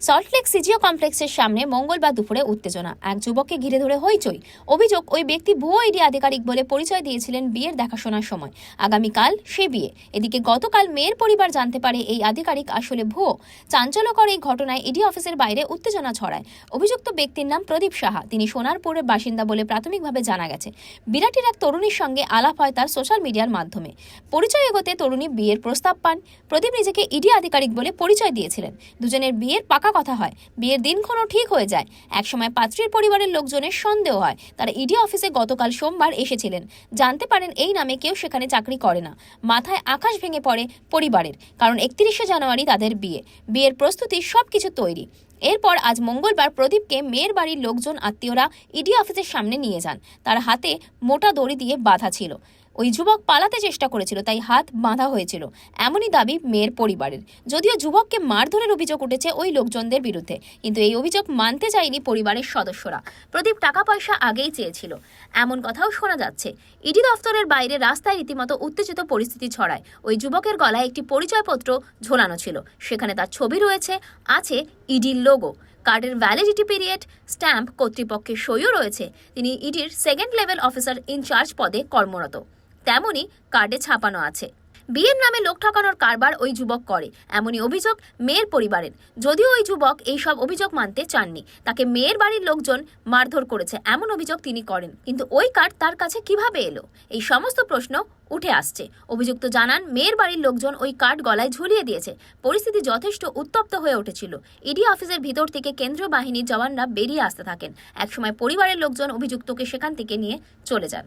Salt Lake CGO কমপ্লেক্সের সামনে মঙ্গলবার দুপুরে উত্তেজনা। এক যুবককে ঘিরে ধরে হইচই। অভিযোগ, ওই ব্যক্তি ভুয়ো ইডি আধিকারিক বলে পরিচয় দিয়েছিলেন বিয়ের দেখাশোনার সময়। আগামীকাল সে বিয়ে। এদিকে গতকাল মেয়ের পরিবার জানতে পারে এই আধিকারিক আসলে ভুয়ো। চাঞ্চল্যকর এই ঘটনায় ইডি অফিসের বাইরে উত্তেজনা ছড়ায়। অভিযুক্ত ব্যক্তির নাম প্রদীপ সাহা। তিনি সোনারপুরের বাসিন্দা বলে প্রাথমিকভাবে জানা গেছে। বিরাটির এক তরুণীর সঙ্গে আলাপ হয় তার সোশ্যাল মিডিয়ার মাধ্যমে। পরিচয় এগোতে তরুণী বিয়ের প্রস্তাব পান। প্রদীপ নিজেকে ইডি আধিকারিক বলে পরিচয় দিয়েছিলেন। দুজনের বিয়ের পাকা কথা হয়। বিয়ের দিনক্ষণও ঠিক হয়ে যায়। একসময় পাত্রীর পরিবারের লোকজনের সন্দেহ হয়। তারা ইডি অফিসে গতকাল সোমবার এসেছিলেন। জানতে পারেন এই নামে কেউ সেখানে চাকরি করে না। মাথায় আকাশ ভেঙে পড়ে পরিবারের, কারণ একত্রিশে জানুয়ারি তাদের বিয়ে। বিয়ের প্রস্তুতি সবকিছু তৈরি। এরপর আজ মঙ্গলবার প্রদীপকে মেয়ের বাড়ির লোকজন আত্মীয়রা ইডি অফিসের সামনে নিয়ে যান। তার হাতে মোটা দড়ি দিয়ে বাঁধা ছিল। ওই যুবক পালাতে চেষ্টা করেছিল, তাই হাত বাঁধা হয়েছিল। এমনই দাবি মেয়ের পরিবারের। যদিও যুবককে মারধরের অভিযোগ উঠেছে ওই লোকজনদের বিরুদ্ধে, কিন্তু এই অভিযোগ মানতে চায়নি পরিবারের সদস্যরা। প্রদীপ টাকা পয়সা আগেই চেয়েছিল। এমন কথাও শোনা যাচ্ছে। ইডি দফতরের বাইরে রাস্তায় রীতিমতো উত্তেজিত পরিস্থিতি ছড়ায়। ওই যুবকের গলায় একটি পরিচয়পত্র ঝোলানো ছিল। সেখানে তার ছবি রয়েছে, আছে ইডির লোগো। কার্ডের ভ্যালিডিটি পিরিয়ড স্ট্যাম্প কর্তৃপক্ষের সইও রয়েছে। তিনি ইডির সেকেন্ড লেভেল অফিসার ইনচার্জ পদে কর্মরত। তেমনই কার্ডে ছাপানো আছে। বিয়ের নামে লোক ঠকানোর কারবার ওই যুবক করে, এমনই অভিযোগ মেয়ের পরিবারের। যদিও ওই যুবক এই সব অভিযোগ মানতে চাননি, তাকে মেয়ের বাড়ির লোকজন মারধর করেছে, এমন অভিযোগ তিনি করেন। কিন্তু ওই কার্ড তার কাছে কীভাবে এলো? এই সমস্ত প্রশ্ন উঠে আসছে। অভিযুক্ত জানান, মেয়ের বাড়ির লোকজন ওই কার্ড গলায় ঝুলিয়ে দিয়েছে। পরিস্থিতি যথেষ্ট উত্তপ্ত হয়ে উঠেছিল। ইডি অফিসের ভিতর থেকে কেন্দ্রীয় বাহিনীর জওয়ানরা বেরিয়ে আসতে থাকেন। একসময় পরিবারের লোকজন অভিযুক্তকে সেখান থেকে নিয়ে চলে যান।